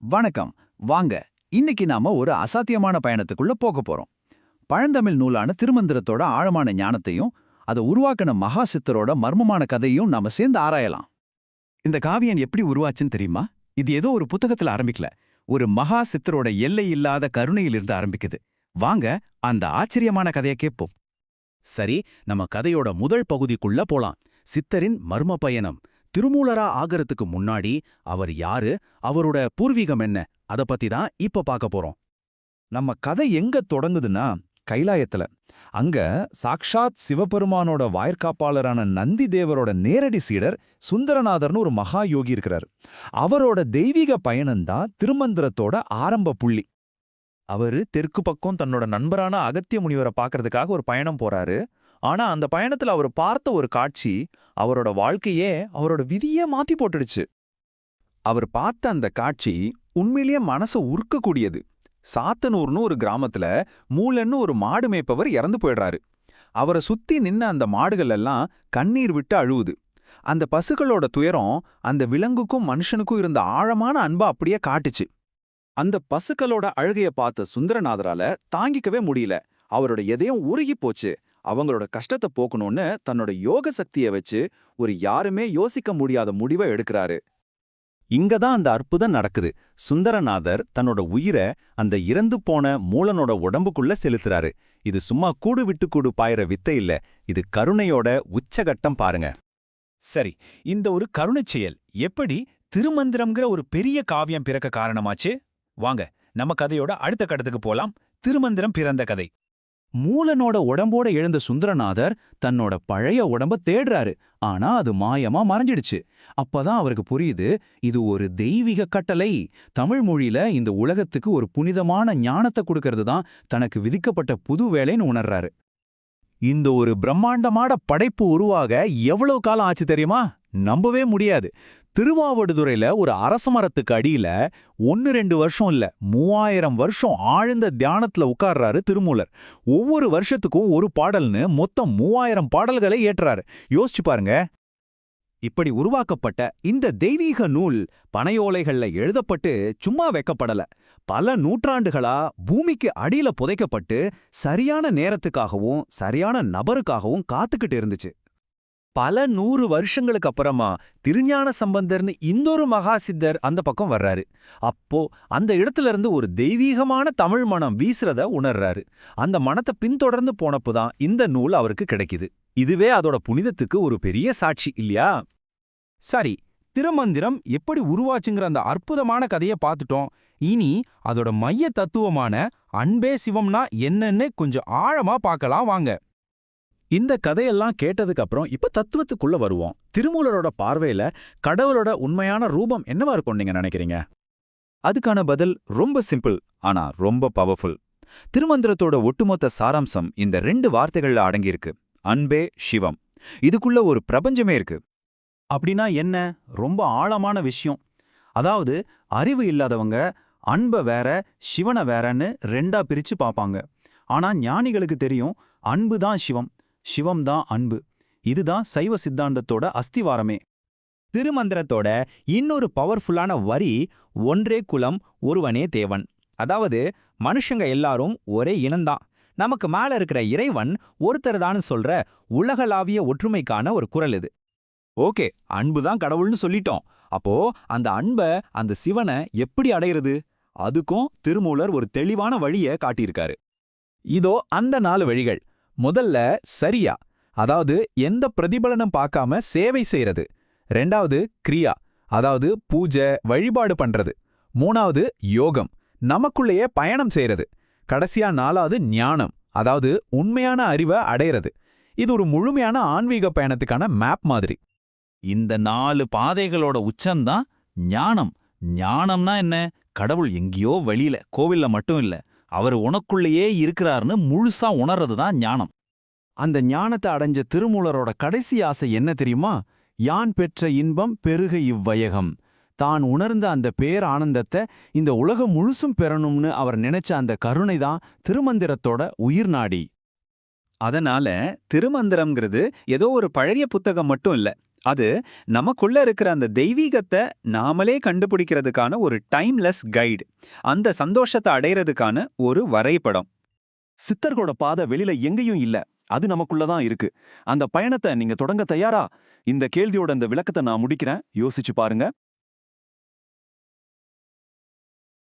வணக்கம். வாங்க இன்னைக்கு நாம ஒரு அசாத்தியமான பயணத்துக்குள்ள போக போறோம். பழந்தமிழ் நூலான திருமந்திரத்தோட ஆழமான ஞானத்தையும் அதை உருவாக்கின மகா சித்தரோட மர்மமான கதையும் நாம சேர்ந்து ஆராயலாம். இந்த காவியம் எப்படி உருவாச்சுன்னு தெரியுமா? இது ஏதோ ஒரு புத்தகத்துல ஆரம்பிக்கல. ஒரு மகா சித்தரோட எல்லை இல்லாத கருணையிலிருந்து ஆரம்பிக்குது. வாங்க அந்த ஆச்சரியமான கதையை கேட்போம். சரி நம்ம கதையோட முதல் பகுதிக்குள்ள போலாம். சித்தரின் மர்ம பயணம். திருமூலரா ஆகறதுக்கு முன்னாடி அவர் யாரு அவரோட பூர்வீகம் என்ன அத பத்தி தான் இப்ப பார்க்க போறோம். நம்ம கதை எங்க தொடங்குதுன்னா கைலாயத்துல. அங்க சாக்ஷாத் சிவபெருமானோட வாய்க்காப்பாளரான நந்தி தேவரோட நேரடி சீடர் சுந்தரநாதர்னு ஒரு மகா யோகி இருக்கிறார். அவரோட தெய்வீக பயணம்தான் திருமந்திரத்தோட ஆரம்ப புள்ளி. அவரு தெற்கு பக்கம் தன்னோட நண்பரான அகத்திய முனிவரை பார்க்கறதுக்காக ஒரு பயணம் போறாரு. ஆனா அந்த பயணத்துல அவர் பார்த்த ஒரு காட்சி அவரோட வாழ்க்கையே அவரோட விதியே மாத்தி போட்டுடுச்சு. அவர் பார்த்த அந்த காட்சி உண்மையிலேயே மனசை உருக்கக்கூடியது. சாத்தனூர்னு ஒரு கிராமத்துல மூலன்னு ஒரு மாடு மேய்ப்பவர் இறந்து போயிடுறாரு. அவரை சுத்தி நின்ன அந்த மாடுகள் எல்லாம் கண்ணீர் விட்டு அழுவுது. அந்த பசுக்களோட துயரம் அந்த விலங்குக்கும் மனுஷனுக்கும் இருந்த ஆழமான அன்பை அப்படியே காட்டுச்சு. அந்த பசுக்களோட அழுகைய பார்த்த சுந்தரநாதரால தாங்கிக்கவே முடியல. அவரோட எதையும் உருகி போச்சு. அவங்களோட கஷ்டத்தை போக்கணும்னு தன்னோட யோக சக்தியை வச்சு ஒரு யாருமே யோசிக்க முடியாத முடிவை எடுக்கிறாரு. இங்க தான் அந்த அற்புதம் நடக்குது. சுந்தரநாதர் தன்னோட உயிரை அந்த இறந்து போன மூலனோட உடம்புக்குள்ள செலுத்துறாரு. இது சும்மா கூடு விட்டு கூடு பாயிற வித்தை இல்ல. இது கருணையோட உச்சகட்டம் பாருங்க. சரி இந்த ஒரு கருணைச் செயல் எப்படி திருமந்திரம்ங்கிற ஒரு பெரிய காவியம் பிறக்க காரணமாச்சு? வாங்க நம்ம கதையோட அடுத்த கட்டத்துக்கு போலாம். திருமந்திரம் பிறந்த கதை. மூலனோட உடம்போட எழுந்த சுந்தரநாதர் தன்னோட பழைய உடம்ப தேடுறாரு. ஆனா அது மாயமா மறைஞ்சிடுச்சு. அப்பதான் அவருக்கு புரியுது இது ஒரு தெய்வீக கட்டளை. தமிழ் மொழியில இந்த உலகத்துக்கு ஒரு புனிதமான ஞானத்தை கொடுக்கறது தான் தனக்கு விதிக்கப்பட்ட புது வேலைன்னு உணர்றாரு. இந்த ஒரு பிரம்மாண்டமான படைப்பு உருவாக எவ்வளவு காலம் ஆச்சு தெரியுமா? நம்பவே முடியாது. திருவாவடுதுறையில ஒரு அரச மரத்துக்கு அடியில ஒன்னு ரெண்டு வருஷம் இல்ல மூவாயிரம் வருஷம் ஆழ்ந்த தியானத்துல உட்கார்றாரு திருமூலர். ஒவ்வொரு வருஷத்துக்கும் ஒரு பாடல்னு மொத்தம் மூவாயிரம் பாடல்களை ஏற்றுறாரு. யோசிச்சு பாருங்க. இப்படி உருவாக்கப்பட்ட இந்த தெய்வீக நூல் பனையோலைகள்ல எழுதப்பட்டு சும்மா வைக்கப்படல. பல நூற்றாண்டுகளா பூமிக்கு அடியில புதைக்கப்பட்டு சரியான நேரத்துக்காகவும் சரியான நபருக்காகவும் காத்துக்கிட்டு இருந்துச்சு. பல நூறு வருஷங்களுக்கு அப்புறமா திருஞான சம்பந்தர்னு இன்னொரு மகா சித்தர் அந்த பக்கம் வர்றாரு. அப்போ அந்த இடத்துல இருந்து ஒரு தெய்வீகமான தமிழ் மனம் வீசுறத உணர்றாரு. அந்த மனத்தை பின்தொடர்ந்து போனப்போதான் இந்த நூல் அவருக்கு கிடைக்குது. இதுவே அதோட புனிதத்துக்கு ஒரு பெரிய சாட்சி இல்லையா? சரி திருமந்திரம் எப்படி உருவாச்சுங்கிற அந்த அற்புதமான கதையை பார்த்துட்டோம். இனி அதோட மைய தத்துவமான அன்பே சிவம்னா என்னன்னு கொஞ்சம் ஆழமா பார்க்கலாம் வாங்க. இந்த கதையெல்லாம் கேட்டதுக்கு அப்புறம் இப்ப தத்துவத்துக்குள்ள வருவோம். திருமூலரோட பார்வையில கடவுளோட உண்மையான ரூபம் என்னவா இருக்கும் நீங்க நினைக்கிறீங்க? அதுக்கான பதில் ரொம்ப சிம்பிள் ஆனா ரொம்ப பவர்ஃபுல் திருமந்திரத்தோட ஒட்டுமொத்த சாராம்சம் இந்த ரெண்டு வார்த்தைகள்ல அடங்கியிருக்கு. அன்பே சிவம். இதுக்குள்ள ஒரு பிரபஞ்சமே இருக்கு. அப்படின்னா என்ன? ரொம்ப ஆழமான விஷயம். அதாவது அறிவு இல்லாதவங்க அன்பை வேற சிவனை வேறன்னு ரெண்டா பிரிச்சு பார்ப்பாங்க. ஆனா ஞானிகளுக்கு தெரியும் அன்பு தான் சிவம். சிவம்தான் அன்பு. இதுதான் சைவ சித்தாந்தத்தோட அஸ்திவாரமே. திருமந்திரத்தோட இன்னொரு பவர்ஃபுல்லான வரி ஒன்றே குலம் ஒருவனே தேவன் அதாவது மனுஷங்க எல்லாரும் ஒரே இனம்தான். நமக்கு மேல இருக்கிற இறைவன் ஒருத்தர்தான்னு சொல்ற உலகளாவிய ஒற்றுமைக்கான ஒரு குரல் இது. ஓகே அன்பு தான் கடவுள்னு சொல்லிட்டோம். அப்போ அந்த அன்பை அந்த சிவனை எப்படி அடையிறது? அதுக்கும் திருமூலர் ஒரு தெளிவான வழிய காட்டியிருக்காரு. இதோ அந்த நாலு வழிகள். முதல்ல சரியா அதாவது எந்த பிரதிபலனும் பார்க்காம சேவை செய்யறது ரெண்டாவது கிரியா அதாவது பூஜை வழிபாடு பண்றது. மூணாவது யோகம் நமக்குள்ளேயே பயணம் செய்யறது கடைசியா நாலாவது ஞானம் அதாவது உண்மையான அறிவை அடையிறது. இது ஒரு முழுமையான ஆன்மீக பயணத்துக்கான மேப் மாதிரி. இந்த நாலு பாதைகளோட உச்சம்தான் ஞானம். ஞானம்னா என்ன? கடவுள் எங்கேயோ வெளியில கோவில்ல மட்டும் இல்ல அவர் உனக்குள்ளேயே இருக்கிறார்னு முழுசா உணர்றது தான் ஞானம். அந்த ஞானத்தை அடைஞ்ச திருமூலரோட கடைசி ஆசை என்ன தெரியுமா? யான் பெற்ற இன்பம் பெருக இவ்வையகம். தான் உணர்ந்த அந்த பேர் ஆனந்தத்தை இந்த உலகம் முழுசும் பெறணும்னு அவர் நினைச்ச அந்த கருணை தான் திருமந்திரத்தோட உயிர் நாடி. அதனால திருமந்திரம்ங்கிறது ஏதோ ஒரு பழைய புத்தகம் மட்டும் இல்ல. அது நமக்குள்ள இருக்கிற அந்த தெய்வீகத்தை நாமளே கண்டுபிடிக்கிறதுக்கான ஒரு டைம்லெஸ் கைடு. அந்த சந்தோஷத்தை அடையிறதுக்கான ஒரு வரைபடம். சித்தர்களோட பாதை வெளியில எங்கேயும் இல்ல. அது நமக்குள்ள தான் இருக்கு. அந்த பயணத்தை நீங்க தொடங்க தயாரா? இந்த கேள்வியோட இந்த விளக்கத்தை நான் முடிக்கிறேன். யோசிச்சு பாருங்க.